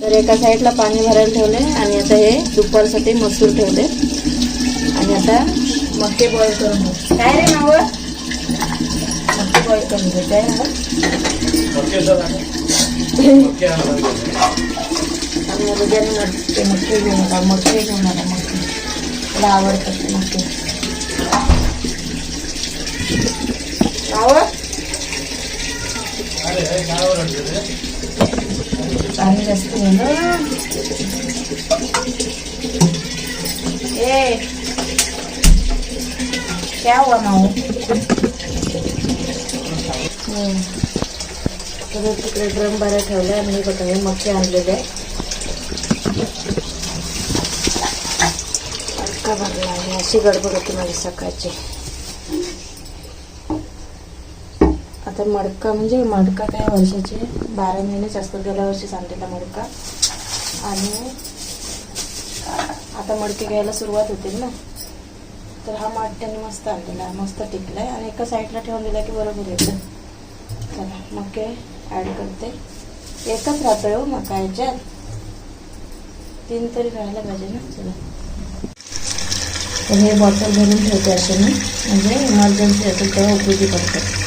तर एका साईडला पाणी भरायला ठेवले आणि आता हे दुपारसाठी मसूर ठेवले. आणि आता मक्के बॉईल करून काय रे नाव मक्के बॉईल करून घेते आहे ना आणि हृदयाने मटके मटके घेऊन आला. मटके घेऊन आला मटके मला आवडतात ते मटके पाणी जास्त झालं ए. क्या हुआ माऊ? हम्म. तिकडे ड्रम भरायला ठेवले आणि हे बघा हे मक्के आणलेले. आहे भरला अशी गडबड होती माझी सकाळची. तर मडका म्हणजे मडका काय वर्षाचे? बारा महिनेच असतात गेल्या वर्षी आणलेला मडका. आणि आता मडके घ्यायला सुरुवात होते ना? तर हा माठ त्यांनी मस्त आणलेला आहे, मस्त टिकलाय. आणि एका साईडला ठेवून दिला की बरोबर येतं. चला मके ॲड करते. एकच राहतो हो मका याच्यात तीन तरी राहायला पाहिजे ना? चला. तर हे बॉटल भरून ठेवते असे मी. म्हणजे इमर्जन्सी असेल तेव्हा उपयोगी पडतात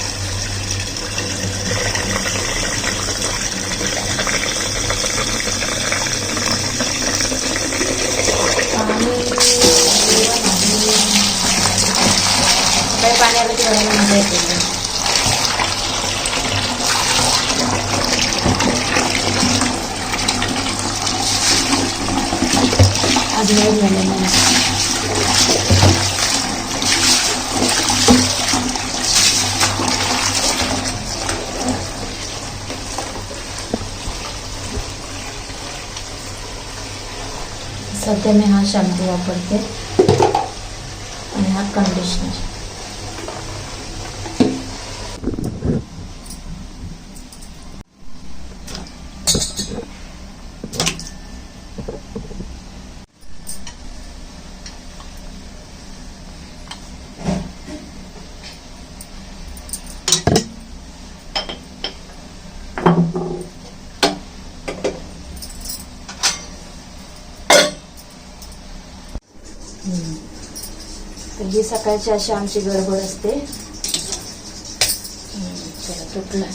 काही पाणी आलं की भरायला मजा येते आज वेळ झाला मला सध्या मी हा शॅम्पू वापरते आणि हा। कंडिशनर तर ही सकाळची अशी आमची गडबड असते. हम्म, चला तुटलं.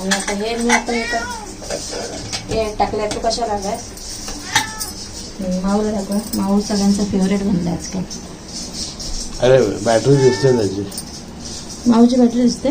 आणि आता हे मी आता हे कर हे टाकल्या तू कशा लागाय माऊला टाकू. माऊ सगळ्यांचा फेवरेट बनला आजकाल. अरे बॅटरी दिसते त्याची. माऊची बॅटरी दिसते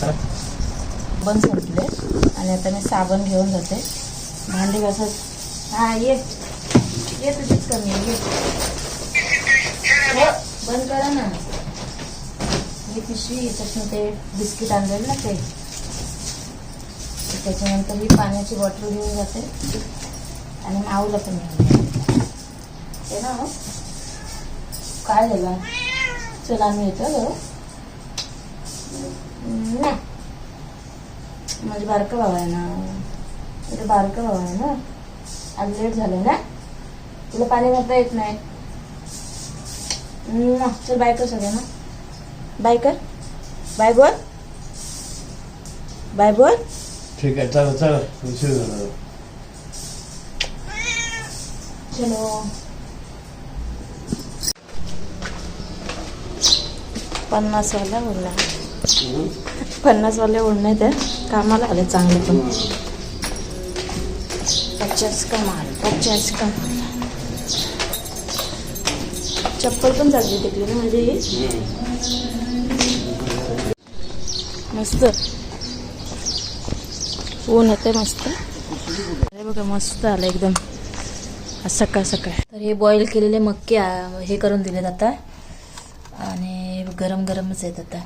साबण संपले आणि आता मी साबण घेऊन जाते. भांडी घासत हा ये. ये तुझीच कमी ये. हो, बंद करा ना. ही पिशवी याच्यातून ते बिस्किट आणलेलं ना ते. त्याच्यानंतर ही पाण्याची बॉटल घेऊन जाते. आणि माऊला पण घेऊन ते ना हो. काय झालं चला आम्ही येतो हो. नाही माझे बारकं भाव आहे ना तुझं बारकं भाव आहे ना आज लेट झालं ना तुला पाणी भरता येत नाही. चल बाय कर सगळ्यांना बाय कर बाय बोल बाय बोल ठीक आहे चला चला उशीर झाला चलो पन्नासवाल्या उडल्या पन्नासवाले उडणे ते कामाला आले चांगले पण. पचास का माल पचास का माल चप्पल पण चालली टिकली ना ही? मस्त. ऊन येते मस्त. अरे बघा मस्त आलं एकदम. सकाळ सकाळ. तर हे बॉईल केलेले मक्के हे करून दिलेत आता. आणि गरम गरमच आहेत आता.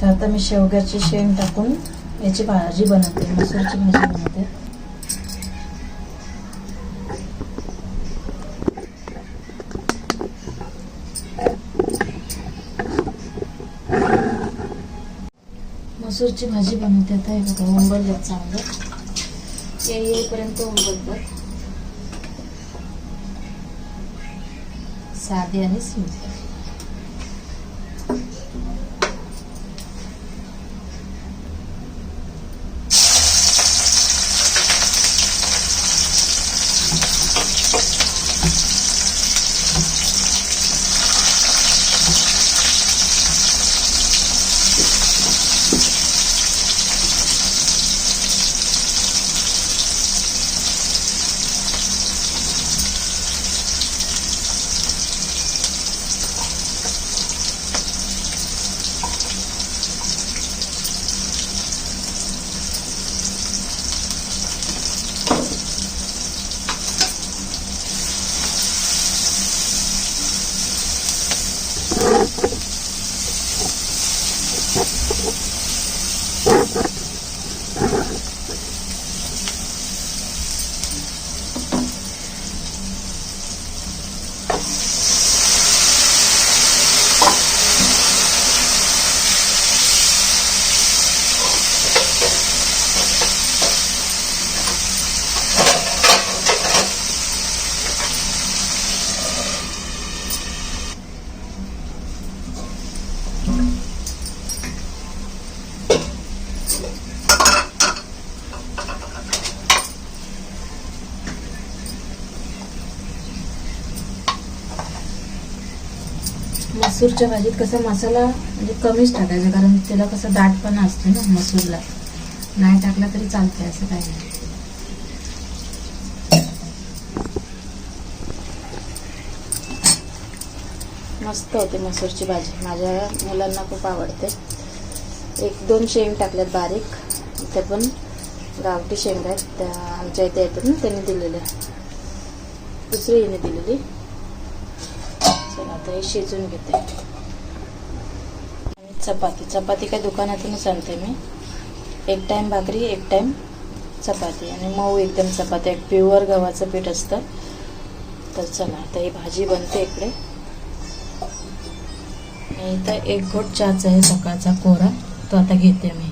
तर आता मी शेवग्याची शेंग टाकून याची भाजी बनवते मसूरची भाजी बनवते मसूरची भाजी बनवते आता हे बघा उंबलल्यात चांगलं ते येईपर्यंत उंबलतात साधी आणि सिंपल मसूरच्या भाजीत कसा मसाला म्हणजे कमीच टाकायचा कारण त्याला कसं दाटपणा असते ना मसूरला. नाही टाकला तरी चालते असं काही नाही. मस्त होते मसूरची भाजी. माझ्या मुलांना खूप आवडते. एक दोन शेंग टाकल्यात बारीक. ते पण गावठी शेंग आहेत त्या आमच्या इथे येतात ना त्यांनी दिलेल्या. दुसरी हिने दिलेली. घेते शिजून घेते. आणि चपाती. चपाती काय दुकानातूनच आणते मी. एक टाईम भाकरी एक टाईम चपाती. आणि मऊ एकदम चपाती एक प्युअर गव्हाचं पीठ असतं. तर चला आता ही भाजी बनते इकडे. आणि इथं एक घोट चहाचा आहे सकाळचा कोरा. तो आता घेते मी.